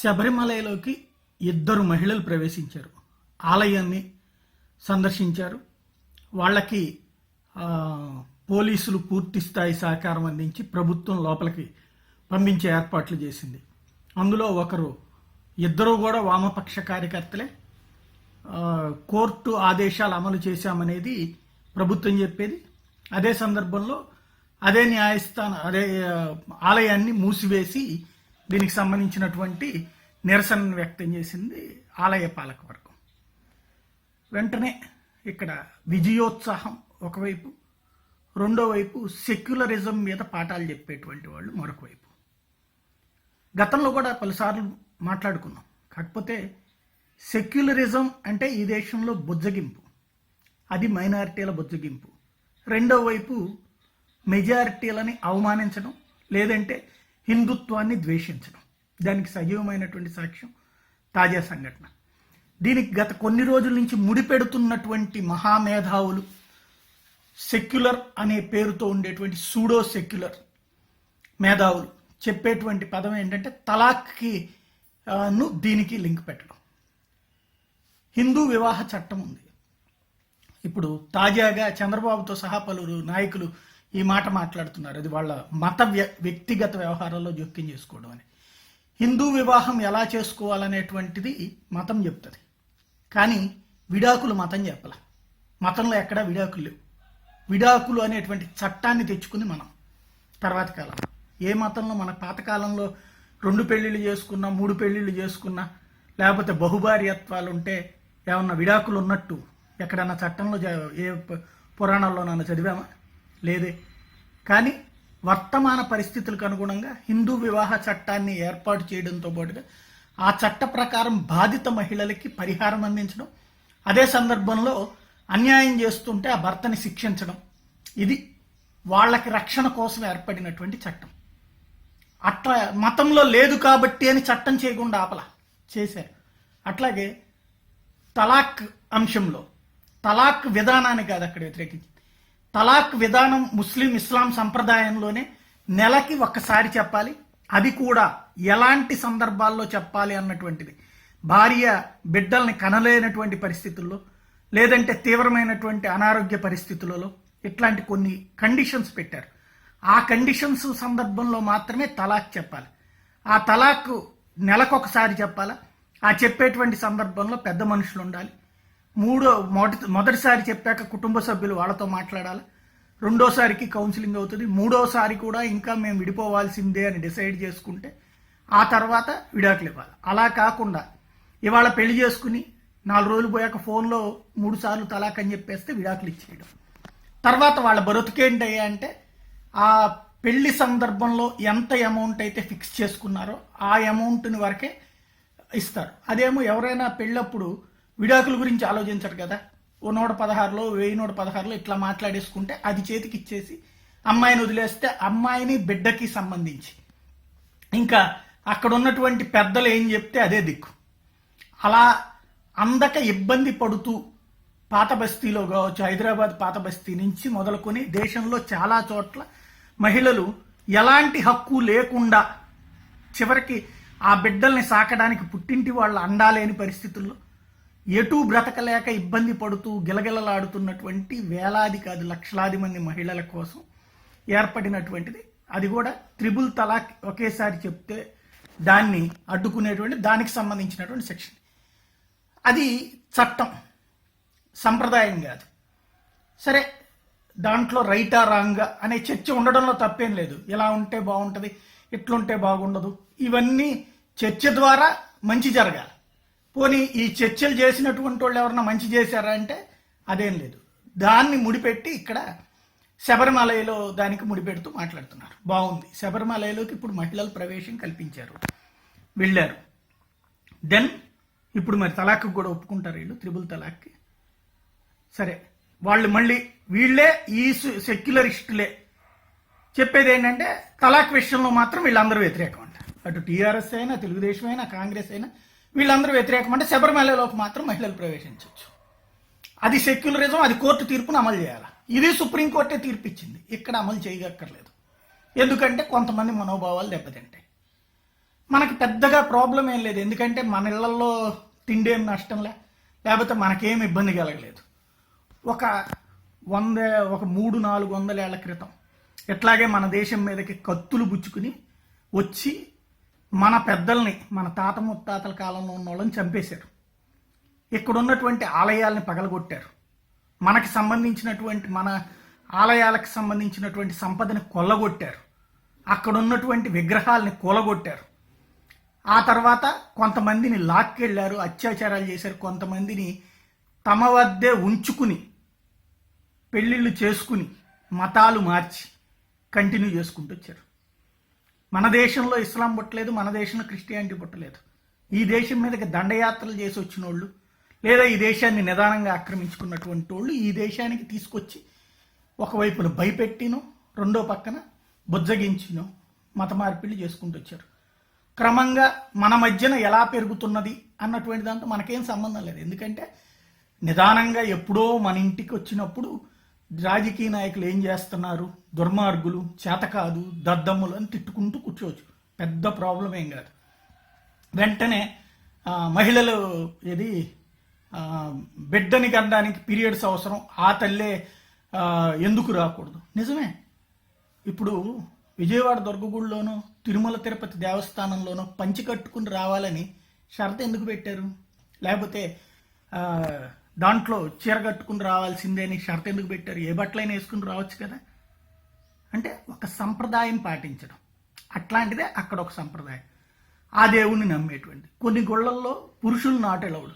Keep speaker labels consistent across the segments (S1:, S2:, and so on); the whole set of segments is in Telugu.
S1: శబరిమలలోకి ఇద్దరు మహిళలు ప్రవేశించారు. ఆలయాన్ని సందర్శించారు. వాళ్ళకి పోలీసులు పూర్తి స్థాయి సహకారం అందించి ప్రభుత్వం లోపలికి పంపించే ఏర్పాట్లు చేసింది. అందులో ఒకరు ఇద్దరు కూడా వామపక్ష కార్యకర్తలే. కోర్టు ఆదేశాలు అమలు చేశామనేది ప్రభుత్వం చెప్పేది. అదే సందర్భంలో అదే న్యాయస్థానం అదే ఆలయాన్ని మూసివేసి దీనికి సంబంధించినటువంటి నిరసనను వ్యక్తం చేసింది ఆలయ పాలకవర్గం వెంటనే ఇక్కడ విజయోత్సాహం ఒకవైపు రెండో వైపు సెక్యులరిజం మీద పాఠాలు చెప్పేటువంటి వాళ్ళు మరొక వైపు. గతంలో కూడా పలుసార్లు మాట్లాడుకున్నాం. కాకపోతే సెక్యులరిజం అంటే ఈ దేశంలో బుజ్జగింపు. అది మైనారిటీల బుజ్జగింపు. రెండో వైపు మెజారిటీలని అవమానించడం లేదంటే హిందుత్వాన్ని ద్వేషించడం. దానికి సజీవమైనటువంటి సాక్ష్యం తాజా సంఘటన. దీనికి గత కొన్ని రోజుల నుంచి ముడిపెడుతున్నటువంటి మహామేధావులు సెక్యులర్ అనే పేరుతో ఉండేటువంటి సూడో సెక్యులర్ మేధావులు చెప్పేటువంటి పదం ఏంటంటే తలాక్కి ను దీనికి లింక్ పెట్టడం. హిందూ వివాహ చట్టం ఉంది. ఇప్పుడు తాజాగా చంద్రబాబుతో సహా పలువురు నాయకులు ఈ మాట మాట్లాడుతున్నారు. అది వాళ్ళ మత వ్య- వ్యక్తిగత వ్యవహారాల్లో జోక్యం చేసుకోవడం అని. హిందూ వివాహం ఎలా చేసుకోవాలనేటువంటిది మతం చెప్తుంది. కానీ విడాకులు మతం చెప్పాల. మతంలో ఎక్కడా విడాకులు లేవు. విడాకులు అనేటువంటి చట్టాన్ని తెచ్చుకుంది మనం తర్వాత కాలం. ఏ మతంలో మన పాతకాలంలో రెండు పెళ్ళిళ్ళు చేసుకున్నా మూడు పెళ్ళిళ్ళు చేసుకున్నా లేకపోతే బహుభార్యత్వాలు ఉంటే ఏమన్నా విడాకులు ఉన్నట్టు ఎక్కడన్నా చట్టంలో ఏ పురాణాల్లోనన్నా చదివామా? లేదే. కానీ వర్తమాన పరిస్థితులకు అనుగుణంగా హిందూ వివాహ చట్టాన్ని ఏర్పాటు చేయడంతో పాటుగా ఆ చట్ట ప్రకారం బాధిత మహిళలకి పరిహారం అందించడం అదే సందర్భంలో అన్యాయం చేస్తుంటే ఆ భర్తని శిక్షించడం ఇది వాళ్ళకి రక్షణ కోసం ఏర్పడినటువంటి చట్టం. అట్లా మతంలో లేదు కాబట్టి అని చట్టం చేయకుండా ఆపల చేశారు. అట్లాగే తలాక్ అంశంలో తలాక్ విధానాన్ని కాదు అక్కడ వ్యతిరేకించింది. తలాక్ విధానం ముస్లిం ఇస్లాం సంప్రదాయంలోనే నెలకి ఒక్కసారి చెప్పాలి. అది కూడా ఎలాంటి సందర్భాల్లో చెప్పాలి అన్నటువంటిది. భార్య బిడ్డల్ని కనలేనటువంటి పరిస్థితుల్లో లేదంటే తీవ్రమైనటువంటి అనారోగ్య పరిస్థితులలో ఇట్లాంటి కొన్ని కండిషన్స్ పెట్టారు. ఆ కండిషన్స్ సందర్భంలో మాత్రమే తలాక్ చెప్పాలి. ఆ తలాక్ నెలకొకసారి చెప్పాలా? ఆ చెప్పేటువంటి సందర్భంలో పెద్ద మనుషులు ఉండాలి. మూడో మొదటి మొదటిసారి చెప్పాక కుటుంబ సభ్యులు వాళ్ళతో మాట్లాడాలి. రెండోసారికి కౌన్సిలింగ్ అవుతుంది. మూడోసారి కూడా ఇంకా మేము విడిపోవాల్సిందే అని డిసైడ్ చేసుకుంటే ఆ తర్వాత విడాకులు ఇవ్వాలి. అలా కాకుండా ఇవాళ పెళ్ళి చేసుకుని నాలుగు రోజులు పోయాక ఫోన్లో మూడు సార్లు తలాక్ అని చెప్పేస్తే విడాకులు ఇచ్చేయడం. తర్వాత వాళ్ళ బతుకేంటయ్యా అంటే ఆ పెళ్ళి సందర్భంలో ఎంత అమౌంట్ అయితే ఫిక్స్ చేసుకున్నారో ఆ అమౌంట్ని వరకే ఇస్తారు. అదేమో ఎవరైనా పెళ్ళప్పుడు విడాకుల గురించి ఆలోచించరు కదా. ఓ నూట పదహారులో వెయ్యి నూట పదహారులో ఇట్లా మాట్లాడేసుకుంటే అది చేతికి ఇచ్చేసి అమ్మాయిని వదిలేస్తే అమ్మాయిని బిడ్డకి సంబంధించి. ఇంకా అక్కడ ఉన్నటువంటి పెద్దలు ఏం చెప్తే అదే దిక్కు. అలా అందక ఇబ్బంది పడుతూ పాత బస్తీలో కావచ్చు హైదరాబాద్ పాత బస్తీ నుంచి మొదలుకొని దేశంలో చాలా చోట్ల మహిళలు ఎలాంటి హక్కు లేకుండా చివరికి ఆ బిడ్డల్ని సాకడానికి పుట్టింటి వాళ్ళు అండాలేని పరిస్థితుల్లో ఎటూ బ్రతకలేక ఇబ్బంది పడుతూ గిలగిలలాడుతున్నటువంటి వేలాది కాదు లక్షలాది మంది మహిళల కోసం ఏర్పడినటువంటిది. అది కూడా త్రిబుల్ తలాక్ ఒకేసారి చెప్తే దాన్ని అడ్డుకునేటువంటి దానికి సంబంధించినటువంటి సెక్షన్ అది చట్టం సంప్రదాయం కాదు. సరే దాంట్లో రైటా రాంగా అనే చర్చ ఉండడంలో తప్పేం లేదు. ఇలా ఉంటే బాగుంటుంది ఇట్లుంటే బాగుండదు. ఇవన్నీ చర్చ ద్వారా మంచి జరగాలి. పోనీ ఈ చర్చలు చేసినటువంటి వాళ్ళు ఎవరన్నా మంచి చేశారా అంటే అదేం లేదు. దాన్ని ముడిపెట్టి ఇక్కడ శబరిమలయలో దానికి ముడిపెడుతూ మాట్లాడుతున్నారు. బాగుంది. శబరిమలయలోకి ఇప్పుడు మహిళలు ప్రవేశం కల్పించారు. వెళ్ళారు. దెన్ ఇప్పుడు మరి తలాక్కి కూడా ఒప్పుకుంటారు వీళ్ళు త్రిబుల్ తలాక్కి. సరే వాళ్ళు మళ్ళీ వీళ్ళే ఈ సు- సెక్యులరిస్టులే. చెప్పేది ఏంటంటే తలాక్ విషయంలో మాత్రం వీళ్ళందరూ వ్యతిరేకం అంట. అటు టీఆర్ఎస్ అయినా తెలుగుదేశం అయినా కాంగ్రెస్ అయినా వీళ్ళందరూ వ్యతిరేకం అంటే శబరిమలలోకి మాత్రం మహిళలు ప్రవేశించవచ్చు అది సెక్యులరిజం అది కోర్టు తీర్పును అమలు చేయాలి? ఇది సుప్రీంకోర్టే తీర్పు ఇచ్చింది ఇక్కడ అమలు చేయగక్కర్లేదు ఎందుకంటే కొంతమంది మనోభావాలు దెబ్బతింటాయి. మనకి పెద్దగా ప్రాబ్లం ఏం లేదు. ఎందుకంటే మన ఇళ్ళలో తిండి ఏం నష్టంలే లేకపోతే మనకేం ఇబ్బంది కలగలేదు. ఒక వంద ఒక మూడు నాలుగు వందల ఏళ్ళ క్రితం ఇట్లాగే మన దేశం మీదకి కత్తులు పుచ్చుకుని వచ్చి మన పెద్దల్ని మన తాత ముత్తాతల కాలంలో ఉన్న వాళ్ళని చంపేశారు. ఇక్కడ ఉన్నటువంటి ఆలయాల్ని పగలగొట్టారు. మనకి సంబంధించినటువంటి మన ఆలయాలకు సంబంధించినటువంటి సంపదని కొల్లగొట్టారు. అక్కడ ఉన్నటువంటి విగ్రహాలని కూలగొట్టారు. ఆ తర్వాత కొంతమందిని లాక్కెళ్ళారు అత్యాచారాలు చేశారు. కొంతమందిని తమ వద్దే ఉంచుకుని పెళ్ళిళ్ళు చేసుకుని మతాలు మార్చి కంటిన్యూ చేసుకుంటూ వచ్చారు. మన దేశంలో ఇస్లాం పుట్టలేదు మన దేశంలో క్రిస్టియానిటీ పుట్టలేదు. ఈ దేశం మీదకి దండయాత్రలు చేసి వచ్చిన వాళ్ళు లేదా ఈ దేశాన్ని నిదానంగా ఆక్రమించుకున్నటువంటి వాళ్ళు ఈ దేశానికి తీసుకొచ్చి ఒకవైపున భయపెట్టినో రెండో పక్కన బుజ్జగించినో మత మార్పిడి చేసుకుంటూ వచ్చారు. క్రమంగా మన మధ్యన ఎలా పెరుగుతున్నది అన్నటువంటి దాంతో మనకేం సంబంధం లేదు. ఎందుకంటే నిదానంగా ఎప్పుడో మన ఇంటికి వచ్చినప్పుడు రాజకీయ నాయకులు ఏం చేస్తున్నారు? దుర్మార్గులు చేతకాదు దద్దమ్ములు అని తిట్టుకుంటూ కూర్చోవచ్చు. పెద్ద ప్రాబ్లం ఏం కాదు. వెంటనే మహిళలు ఇది బిడ్డని కనడానికి పీరియడ్స్ అవసరం ఆ తల్లే ఎందుకు రాకూడదు? నిజమే. ఇప్పుడు విజయవాడ దుర్గగుడిలోనో తిరుమల తిరుపతి దేవస్థానంలోనో పంచి కట్టుకుని రావాలని షరతు ఎందుకు పెట్టారు? లేకపోతే దాంట్లో చీర కట్టుకుని రావాల్సిందే అని షరతు ఎందుకు పెట్టారు? ఏ బట్టలైనా వేసుకుని రావచ్చు కదా. అంటే ఒక సంప్రదాయం పాటించడం. అట్లాంటిదే అక్కడ ఒక సంప్రదాయం. ఆ దేవుణ్ణి నమ్మేటువంటి. కొన్ని గుళ్ళల్లో పురుషులు నాటెలవుడు.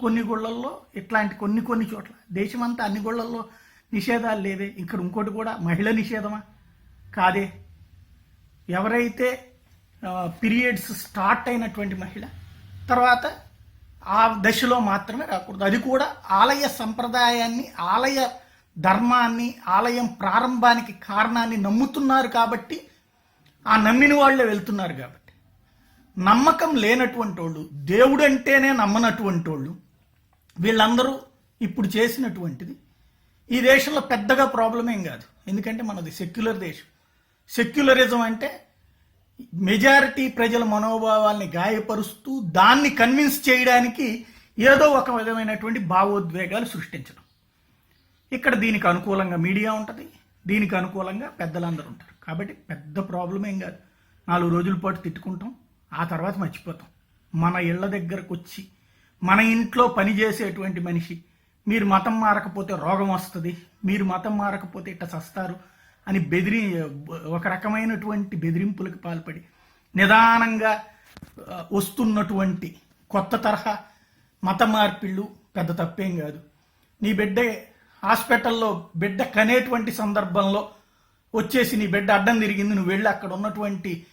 S1: కొన్ని గుళ్ళల్లో ఇట్లాంటి కొన్ని కొన్ని చోట్ల. దేశమంతా అన్ని గుళ్ళల్లో నిషేధాలు లేవే. ఇక్కడ ఇంకోటి కూడా మహిళ నిషేధమా? కాదే. ఎవరైతే పీరియడ్స్ స్టార్ట్ అయినటువంటి మహిళ తర్వాత ఆ దశలో మాత్రమే రాకూడదు. అది కూడా ఆలయ సంప్రదాయాన్ని ఆలయ ధర్మాన్ని ఆలయం ప్రారంభానికి కారణాన్ని నమ్ముతున్నారు కాబట్టి ఆ నమ్మిన వాళ్ళే వెళ్తున్నారు కాబట్టి. నమ్మకం లేనటువంటి వాళ్ళు దేవుడు అంటేనే నమ్మనటువంటి వాళ్ళు వీళ్ళందరూ ఇప్పుడు చేసినటువంటిది ఈ దేశంలో పెద్దగా ప్రాబ్లం ఏం కాదు. ఎందుకంటే మనది సెక్యులర్ దేశం. సెక్యులరిజం అంటే మెజారిటీ ప్రజల మనోభావాల్ని గాయపరుస్తూ దాన్ని కన్విన్స్ చేయడానికి ఏదో ఒక విధమైనటువంటి భావోద్వేగాలు సృష్టించడం. ఇక్కడ దీనికి అనుకూలంగా మీడియా ఉంటుంది దీనికి అనుకూలంగా పెద్దలందరూ ఉంటారు. కాబట్టి పెద్ద ప్రాబ్లం ఏం కాదు. నాలుగు రోజుల పాటు తిట్టుకుంటాం ఆ తర్వాత మర్చిపోతాం. మన ఇళ్ళ దగ్గరకు వచ్చి మన ఇంట్లో పనిచేసేటువంటి మనిషి మీరు మతం మారకపోతే రోగం వస్తుంది మీరు మతం మారకపోతే ఇట్ట చస్తారు అని బెదిరి ఒక రకమైనటువంటి బెదిరింపులకు పాల్పడి నిదానంగా వస్తున్నటువంటి కొత్త తరహా మత మార్పిళ్ళు పెద్ద తప్పేం కాదు. నీ బిడ్డ హాస్పిటల్లో బిడ్డ కనేటువంటి సందర్భంలో వచ్చేసి నీ బిడ్డ అడ్డం తిరిగింది నువ్వు వెళ్ళి అక్కడ ఉన్నటువంటి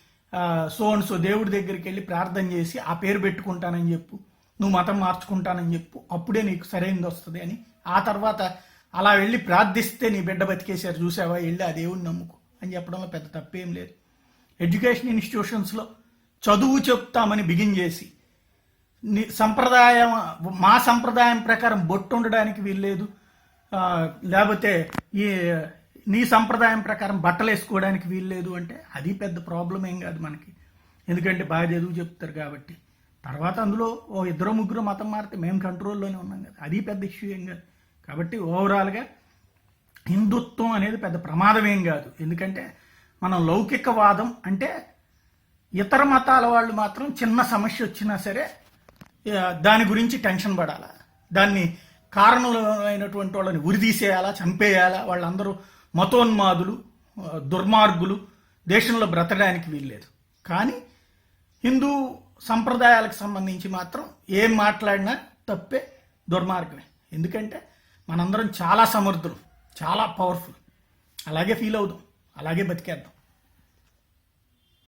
S1: సోన్సో సో దేవుడి దగ్గరికి వెళ్ళి ప్రార్థన చేసి ఆ పేరు పెట్టుకుంటానని చెప్పు నువ్వు మతం మార్చుకుంటానని చెప్పు అప్పుడే నీకు సరైనది వస్తుంది అని ఆ తర్వాత అలా వెళ్ళి ప్రార్థిస్తే నీ బిడ్డ బతికేశారు చూసావా? వెళ్ళి ఆ దేవుడిని నమ్ముకో అని చెప్పడంలో పెద్ద తప్పేం లేదు. ఎడ్యుకేషన్ ఇన్స్టిట్యూషన్స్లో చదువు చెప్తామని బిగిన్ చేసి నీ సంప్రదాయం మా సంప్రదాయం ప్రకారం బొట్టు ఉండడానికి వీల్లేదు. లేకపోతే ఈ నీ సంప్రదాయం ప్రకారం బట్టలు వేసుకోవడానికి వీల్లేదు అంటే అది పెద్ద ప్రాబ్లం ఏం కాదు మనకి. ఎందుకంటే బాగా చదువు చెప్తారు కాబట్టి. తర్వాత అందులో ఓ ఇద్దరు ముగ్గురు మతం మారితే మేము కంట్రోల్లోనే ఉన్నాం కదా. అది పెద్ద ఇష్యూ ఏం కాదు. కాబట్టి ఓవరాల్గా హిందుత్వం అనేది పెద్ద ప్రమాదం ఏం కాదు. ఎందుకంటే మనం లౌకికవాదం అంటే ఇతర మతాల వాళ్ళు మాత్రం చిన్న సమస్య వచ్చినా సరే దాని గురించి టెన్షన్ పడాలా? దాన్ని కారణమైనటువంటి వాళ్ళని ఉరిదీసేయాలా చంపేయాలా? వాళ్ళందరూ మతోన్మాదులు దుర్మార్గులు దేశంలో బ్రతకడానికి వీల్లేదు. కానీ హిందూ సంప్రదాయాలకు సంబంధించి మాత్రం ఏం మాట్లాడినా తప్పే దుర్మార్గమే. ఎందుకంటే మనందరం చాలా సమర్థులు చాలా పవర్ఫుల్ అలాగే ఫీల్ అవుదాం అలాగే బతికేద్దాం.